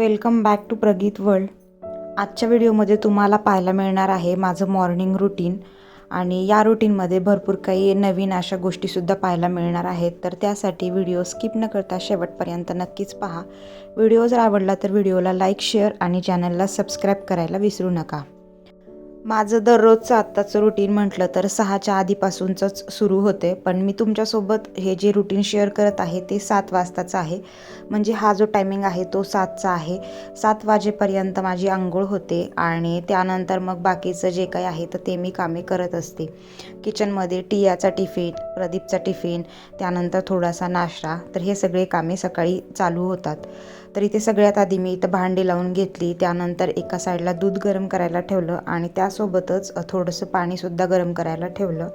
Welcome back to Pragit world. आजच्या व्हिडिओमध्ये तुम्हाला पाहायला मिळणार आहे माझं मॉर्निंग रुटीन आणि या रुटीनमध्ये भरपूर काही नवीन अशा गोष्टीसुद्धा पाहायला मिळणार आहेत. तर त्यासाठी व्हिडिओ स्किप न करता शेवटपर्यंत नक्कीच पहा. व्हिडिओ जर आवडला तर व्हिडिओला लाईक शेअर आणि चॅनलला सबस्क्राईब करायला विसरू नका. माझं दररोजचं आत्ताचं रुटीन म्हटलं तर सहाच्या आधीपासूनचंच सुरू होते पण मी तुमच्यासोबत हे जे रुटीन शेअर करत आहे ते सात वाजताचं आहे. म्हणजे हा जो टायमिंग आहे तो सातचा आहे. सात वाजेपर्यंत माझी आंघोळ होते आणि त्यानंतर मग बाकीचं जे काही आहे तर ते मी कामे करत असते. किचनमध्ये टियाचा टिफिन प्रदीपचा टिफिन त्यानंतर थोडासा नाश्ता तर हे सगळे कामे सकाळी चालू होतात. तर इथे सगळ्यात आधी मी इथं भांडी लावून घेतली त्यानंतर एका साईडला दूध गरम करायला ठेवलं आणि त्यासोबतच थोडंसं पाणीसुद्धा गरम करायला ठेवलं.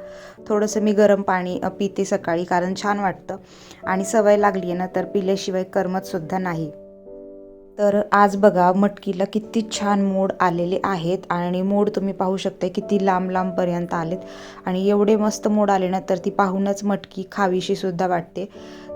थोडंसं मी गरम पाणी पिते सकाळी कारण छान वाटतं आणि सवय लागली आहे ना तर पिल्याशिवाय करमतसुद्धा नाही. तर आज बघा मटकीला किती छान मोड आलेले आहेत आणि मोड तुम्ही पाहू शकता किती लांब लांबपर्यंत आलेत. आणि एवढे मस्त मोड आले ना तर ती पाहूनच मटकी खावीशी सुद्धा वाटते.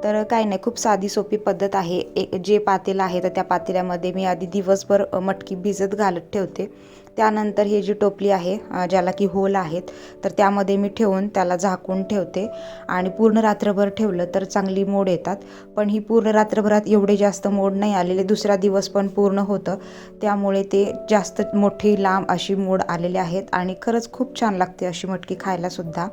तर काय नाही खूप साधी सोपी पद्धत आहे. एक जे पातेलं आहे तर त्या पातेल्यामध्ये मी आधी दिवसभर मटकी भिजत घालत ठेवते. त्यानंतर ही जी टोपली आहे ज्याला की होल आहेत तर त्यामध्ये मी ठेवून त्याला झाकून ठेवते. आणि पूर्ण रात्रभर ठेवलं तर चांगली मोड येतात. पण ही पूर्ण रात्रभरात एवढे जास्त मोड नाही आलेले. दुसरा दिवस पण पूर्ण होतं. त्यामुळे ते जास्त मोठी लांब अशी मोड आलेले आहेत. आणि खरंच खूप छान लागते अशी मटकी खायलासुद्धा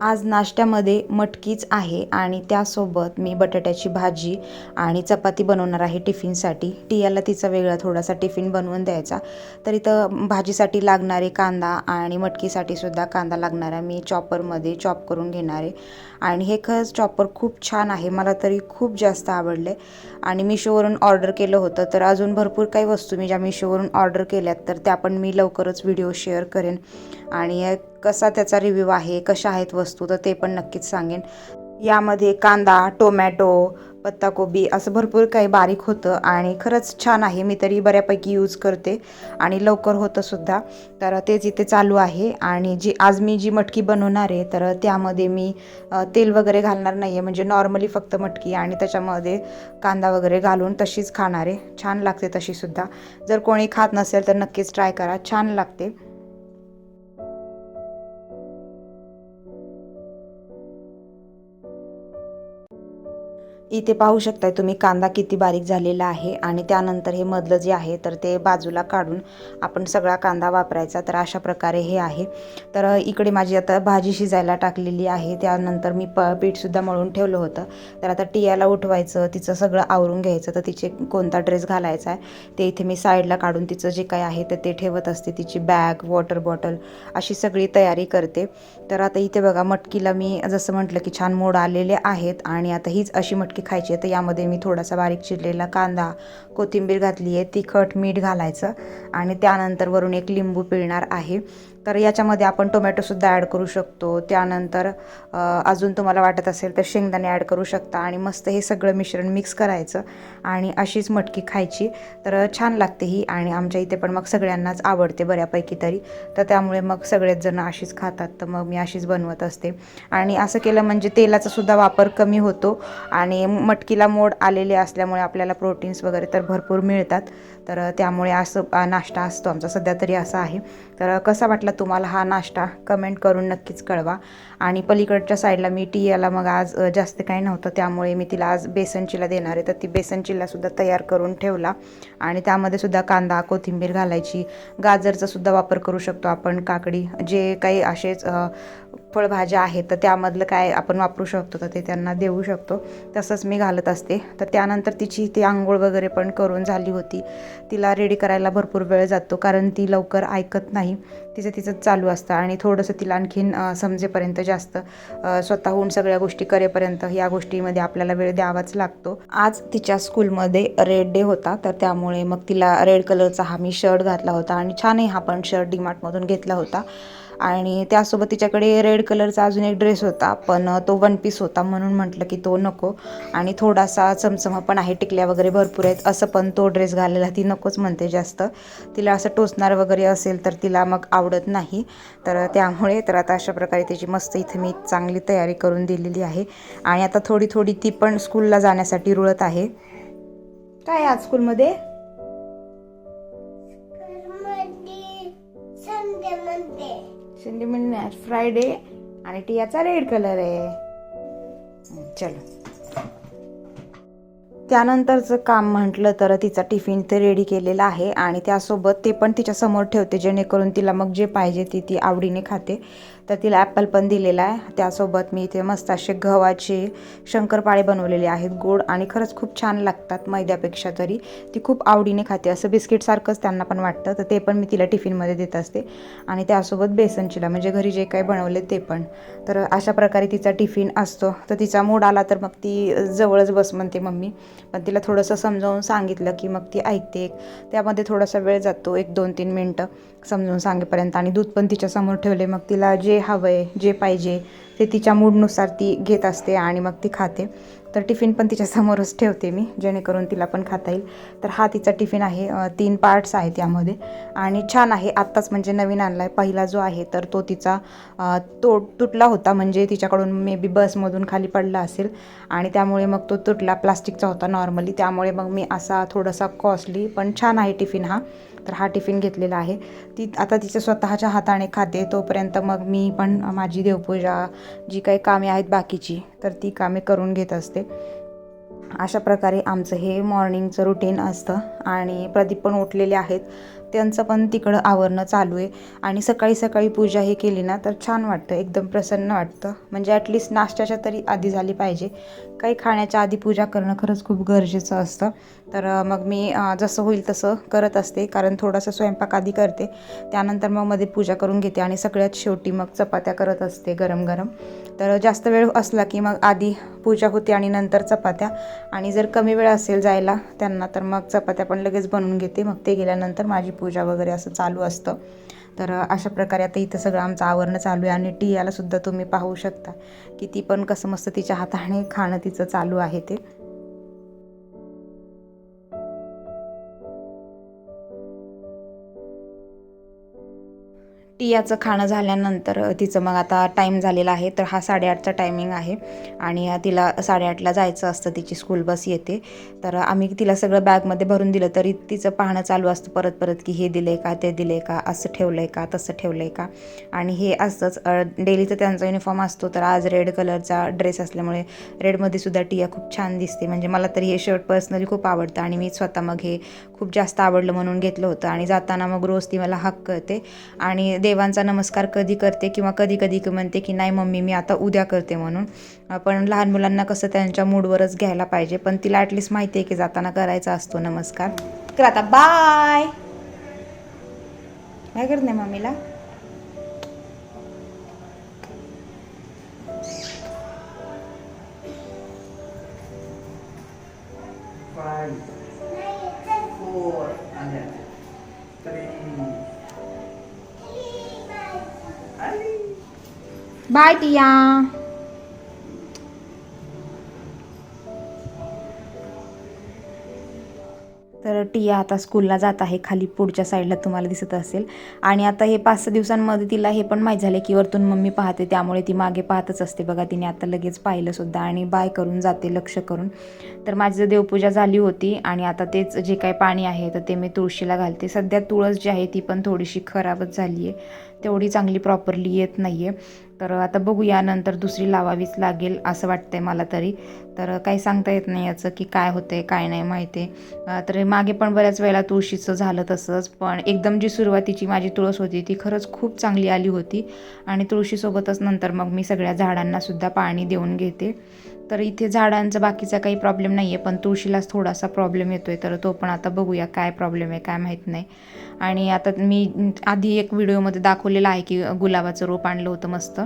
आज नाश्त्यामध्ये मटकीच आहे आणि त्यासोबत मी बटाट्याची भाजी आणि चपाती बनवणार आहे टिफिनसाठी. टियाला तिचा वेगळा थोडासा टिफिन बनवून द्यायचा. तर इथं भाजीसाठी लागणारे कांदा आणि मटकीसाठी सुद्धा कांदा लागणारा मी चॉपरमध्ये चॉप करून घेणार आहे. आणि हे खरंच चॉपर खूप छान आहे. मला तरी खूप जास्त आवडले आणि मिशोवरून ऑर्डर केलं होतं तर अजून भरपूर काही वस्तू मी ज्या मिशोवरून ऑर्डर केल्यात तर त्या पण मी लवकरच व्हिडिओ शेअर करेन. आणि कसा त्याचा रिव्ह्यू आहे कशा आहेत वस्तू तर ते पण नक्कीच सांगेन. यामध्ये कांदा टोमॅटो पत्ताकोबी असं भरपूर काही बारीक होतं आणि खरंच छान आहे. मी तरी बऱ्यापैकी यूज करते आणि लवकर होतं सुद्धा. तर तेच इथे चालू आहे आणि जी आज मी जी मटकी बनवणार आहे तर त्यामध्ये मी तेल वगैरे घालणार नाही आहे म्हणजे नॉर्मली फक्त मटकी आणि त्याच्यामध्ये कांदा वगैरे घालून तशीच खाणार आहे. छान लागते तशीसुद्धा जर कोणी खात नसेल तर नक्कीच ट्राय करा. छान लागते. इथे पाहू शकताय तुम्ही कांदा किती बारीक झालेला आहे आणि त्यानंतर हे मधलं जे आहे तर ते बाजूला काढून आपण सगळा कांदा वापरायचा. तर अशा प्रकारे हे आहे. तर इकडे माझी आता भाजी शिजायला टाकलेली आहे. त्यानंतर मी प पीठसुद्धा मळून ठेवलं होतं. तर आता टियाला उठवायचं तिचं सगळं आवरून घ्यायचं. तर तिचे कोणता ड्रेस घालायचा आहे ते इथे मी साईडला काढून तिचं जे काही आहे तर ते ठेवत असते. तिची बॅग वॉटर बॉटल अशी सगळी तयारी करते. तर आता इथे बघा मटकीला मी जसं म्हटलं की छान मोड आलेले आहेत आणि आता हीच अशी मटकी खायची आहे. तर यामध्ये मी थोडासा बारीक चिरलेला कांदा कोथिंबीर घातली आहे. तिखट मीठ घालायचं. आणि त्यानंतर वरून एक लिंबू पिळणार आहे. तर याच्यामध्ये आपण टोमॅटोसुद्धा ॲड करू शकतो. त्यानंतर अजून तुम्हाला वाटत असेल तर शेंगदाणे ॲड करू शकता आणि मस्त हे सगळं मिश्रण मिक्स करायचं आणि अशीच मटकी खायची. तर छान लागते ही आणि आमच्या इथे पण मग सगळ्यांनाच आवडते बऱ्यापैकी तरी. तर त्यामुळे मग सगळेच जण अशीच खातात. तर मग मी अशीच बनवत असते. आणि असं केलं म्हणजे तेलाचा सुद्धा वापर कमी होतो आणि मटकीला मोड आलेले असल्यामुळे आपल्याला प्रोटीन्स वगैरे तर भरपूर मिळतात. तर त्यामुळे असं नाश्ता असतो आमचा. सध्या तरी असा आहे. तर कसा वाटला तुम्हाला हा नाश्ता? कमेंट करून नक्कीच कळवा. आणि पलीकडच्या साईडला मी टियाला मग आज जास्त काही नव्हतं. त्यामुळे मी तिला आज बेसन चिला देणार आहे. तर ती बेसन चिल्लासुद्धा तयार करून ठेवला. आणि त्यामध्ये सुद्धा कांदा कोथिंबीर घालायची. गाजरचा सुद्धा वापर करू शकतो आपण. काकडी जे काही असेच फळभाज्या आहेत तर त्यामधलं काय आपण वापरू शकतो तर ते त्यांना देऊ शकतो. तसंच मी घालत असते. तर त्यानंतर तिची ती आंघोळ वगैरे पण करून झाली होती. तिला रेडी करायला भरपूर वेळ जातो कारण ती लवकर ऐकत नाही. तिचं तिचं चालू असतं आणि थोडंसं तिला आणखीन समजेपर्यंत जास्त स्वतःहून सगळ्या गोष्टी करेपर्यंत या गोष्टीमध्ये आपल्याला वेळ द्यावाच लागतो. आज तिच्या स्कूलमध्ये रेड डे होता तर त्यामुळे मग तिला रेड कलरचा हा मी शर्ट घातला होता आणि छानही हा पण शर्ट डीमार्टमधून घेतला होता. आणि त्यासोबत तिच्याकडे रेड कलरचा अजून एक ड्रेस होता पण तो वन पीस होता म्हणून म्हटलं की तो नको. आणि थोडासा चमचमा पण आहे टिकल्या वगैरे भरपूर आहेत असं पण तो ड्रेस घालायला ती नकोच म्हणते जास्त. तिला असं टोचणार वगैरे असेल तर तिला मग आवडत नाही. तर त्यामुळे तर आता अशा प्रकारे त्याची मस्त इथे मी चांगली तयारी करून दिलेली आहे. आणि आता थोडी थोडी ती पण स्कूलला जाण्यासाठी रुळत आहे. काय आज स्कूलमध्ये सेंटिमेंट आज फ्रायडे आणि टियाचा रेड कलर आहे. चलो. त्यानंतरचं काम म्हटलं तर तिचा टिफिन तर रेडी केलेला आहे आणि त्यासोबत ते पण तिच्यासमोर ठेवते जेणेकरून तिला मग जे पाहिजे ती ती आवडीने खाते. तर तिला ॲपल पण दिलेला आहे. त्यासोबत मी इथे मस्त असे गव्हाचे शंकरपाळे बनवलेले आहेत. गोड आणि खरंच खूप छान लागतात मैद्यापेक्षा तरी. ती खूप आवडीने खाते. असं बिस्किटसारखंच त्यांना पण वाटतं. तर ते पण मी तिला टिफिनमध्ये देत असते. आणि त्यासोबत बेसन चिला म्हणजे घरी जे काही बनवले ते पण. तर अशा प्रकारे तिचा टिफिन असतो. तर तिचा मूड आला तर मग ती जवळच बस म्हणते मम्मी. पण तिला थोडंसं समजावून सांगितलं की मग ती ऐकते. त्यामध्ये थोडासा वेळ जातो. एक दोन तीन मिनटं समजून सांगेपर्यंत. आणि दूध पण तिच्यासमोर ठेवले. मग तिला जे हवं आहे जे पाहिजे. ते तिच्या मूडनुसार ती घेत असते आणि मग ती खाते. तर टिफिन पण तिच्यासमोरच ठेवते मी जेणेकरून तिला पण खाता येईल. तर हा तिचा टिफिन आहे तीन पार्ट्स आहेत यामध्ये आणि छान आहे आत्ताच म्हणजे नवीन आणला आहे पहिला जो आहे तर तो तिचा तो तुटला होता म्हणजे तिच्याकडून मे बी बसमधून खाली पडला असेल. आणि त्यामुळे मग तो तुटला प्लास्टिकचा होता नॉर्मली त्यामुळे मग मी असा थोडासा कॉस्टली पण छान आहे टिफिन हा. तर हा टिफिन घेतलेला आहे. ती आता तिच्या स्वतःच्या हाताने खाते तोपर्यंत मग मी पण माझी देवपूजा जी काही कामे आहेत बाकीची तर ती कामे करून घेत असते. अशा प्रकारे आमचं हे मॉर्निंगचं रुटीन असतं आणि प्रदीप पण उठलेले आहेत. त्यांचं पण तिकडं आवरणं चालू आहे. आणि सकाळी सकाळी पूजा हे केली ना तर छान वाटतं एकदम प्रसन्न वाटतं. म्हणजे ॲटलिस्ट नाश्त्याच्या तरी आधी झाली पाहिजे. काही खाण्याच्या आधी पूजा करणं खरंच खूप गरजेचं असतं. तर मग मी जसं होईल तसं करत असते. कारण थोडासा स्वयंपाक आधी करते. त्यानंतर मग मध्ये पूजा करून घेते आणि सगळ्यात शेवटी मग चपात्या करत असते गरम गरम. तर जास्त वेळ असला की मग आधी पूजा होते आणि नंतर चपात्या. आणि जर कमी वेळ असेल जायला त्यांना तर मग चपात्या पण लगेच बनवून घेते. मग ते गेल्यानंतर माझी पूजा वगैरे असं चालू असतं. तर अशा प्रकारे आता इथं सगळं आमचं आवरणं चालू आहे आणि टियाला सुद्धा तुम्ही पाहू शकता की ती पण कसं मस्त तिच्या हाताने खाणं तिचं चालू आहे ते. टियाचं खाणं झाल्यानंतर तिचं मग आता टाईम झालेला आहे तर हा साडेआठचा टायमिंग आहे. आणि तिला साडेआठला जायचं असतं तिची स्कूल बस येते. तर आम्ही तिला सगळं बॅगमध्ये भरून दिलं तरी तिचं पाहणं चालू असतं परत परत की हे दिलं आहे का ते दिलं आहे का असं ठेवलं आहे का तसं ठेवलं आहे का. आणि हे असतंच डेलीचं त्यांचा युनिफॉर्म असतो तर आज रेड कलरचा ड्रेस असल्यामुळे रेडमध्ये सुद्धा टिया खूप छान दिसते. म्हणजे मला तरी हे शर्ट पर्सनली खूप आवडतं आणि मी स्वतः मग हे खूप जास्त आवडलं म्हणून घेतलं होतं. आणि जाताना मग रोज ती मला हक्क करते. आणि देवांचा नमस्कार कधी करते किंवा कधी कधी म्हणते की नाही मम्मी मी आता उद्या करते म्हणून. पण लहान मुलांना कसं त्यांच्या मूडवरच घ्यायला पाहिजे. पण तिला ॲटलिस्ट माहिती आहे की जाताना करायचा असतो नमस्कार. तर आता बाय काय करत नाही मम्मीला? Bye. 4 and then 3 Bye Tia. तर टिया आता स्कूलला जात आहे. खाली पुढच्या साईडला तुम्हाला दिसत असेल. आणि आता हे पाच सहा दिवसांमध्ये तिला हे पण माहीत झालं की वरतून मम्मी पाहते त्यामुळे ती मागे पाहतच असते. बघा तिने आता लगेच पाहिलं सुद्धा आणि बाय करून जाते लक्ष करून. तर माझी देवपूजा झाली होती आणि आता तेच जे काही पाणी आहे तर ते मी तुळशीला घालते. सध्या तुळस जी आहे ती पण थोडीशी खराबच झाली आहे तेवढी चांगली प्रॉपरली येत नाही आहे तर आता बघूया नंतर दुसरी लावावीच लागेल असं वाटतंय मला तरी. तर काही सांगता येत नाही याचं की काय होते काय नाही माहिती. आहे तर मागे पण बऱ्याच वेळेला तुळशीचं झालं तसंच पण एकदम जी सुरुवातीची माझी तुळस होती ती खरंच खूप चांगली आली होती. आणि तुळशीसोबतच नंतर मग मी सगळ्या झाडांनासुद्धा पाणी देऊन घेते. तर इथे झाडांचा बाकीचा काही प्रॉब्लेम नाही आहे पण तुळशीलाच थोडासा प्रॉब्लेम येतो आहे तर तो पण आता बघूया काय प्रॉब्लेम आहे काय माहीत नाही. आणि आता मी आधी एक व्हिडिओमध्ये दाखवलेलं आहे की गुलाबाचं रोप आणलं होतं मस्त.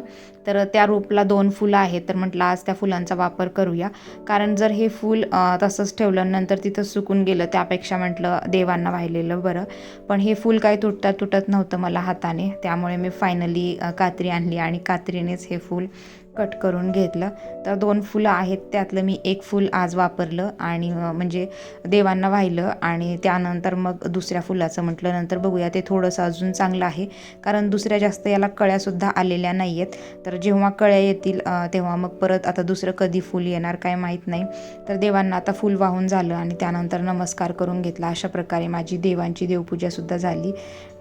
तर त्या रोपला दोन फुलं आहेत तर म्हटलं आज त्या फुलांचा वापर करूया. कारण जर हे फूल तसंच ठेवलं नंतर तिथं सुकून गेलं त्यापेक्षा म्हटलं देवांना वाहिलेलं बरं. पण हे फूल काय तुटता तुटत नव्हतं मला हाताने. त्यामुळे मी फायनली कात्री आणली आणि कात्रीनेच हे फूल कट करून घेतलं. तर दोन फुलं आहेत त्यातलं मी एक फूल आज वापरलं आणि म्हणजे देवांना वाहिलं आणि त्यानंतर मग दुसऱ्या फुलाचं म्हटलं नंतर बघूया ते थोडंसं अजून चांगलं आहे. कारण दुसऱ्या जास्त याला कळ्यासुद्धा आलेल्या नाही आहेत तर जेव्हा कळ्या येतील तेव्हा मग परत आता दुसरं कधी फूल येणार काय माहीत नाही. तर देवांना आता फूल वाहून झालं आणि त्यानंतर नमस्कार करून घेतला. अशा प्रकारे माझी देवांची देवपूजासुद्धा झाली.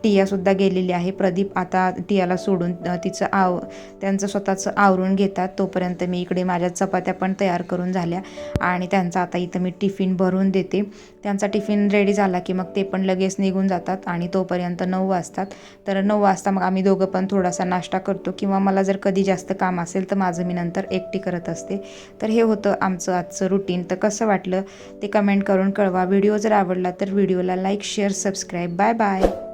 टियासुद्धा गेलेली आहे. प्रदीप आता टियाला सोडून तिचं आव त्यांचं स्वतःचं आवरून घेतात तोपर्यंत मी इकडे माझ्या चपात्या पण तयार करून झाल्या आणि त्यांचा आता इथं मी टिफिन भरून देते. त्यांचा टिफिन रेडी झाला की मग ते पण लगेच निघून जातात आणि तोपर्यंत नऊ वाजतात. तर नऊ वाजता मग आम्ही दोघं पण थोडासा नाश्ता करतो किंवा मला जर कधी जास्त काम असेल तर माझं मी नंतर एकटी करत असते. तर हे होतं आमचं आजचं रुटीन तर कसं वाटलं ते कमेंट करून कळवा. व्हिडिओ जर आवडला तर व्हिडिओला like share subscribe bye bye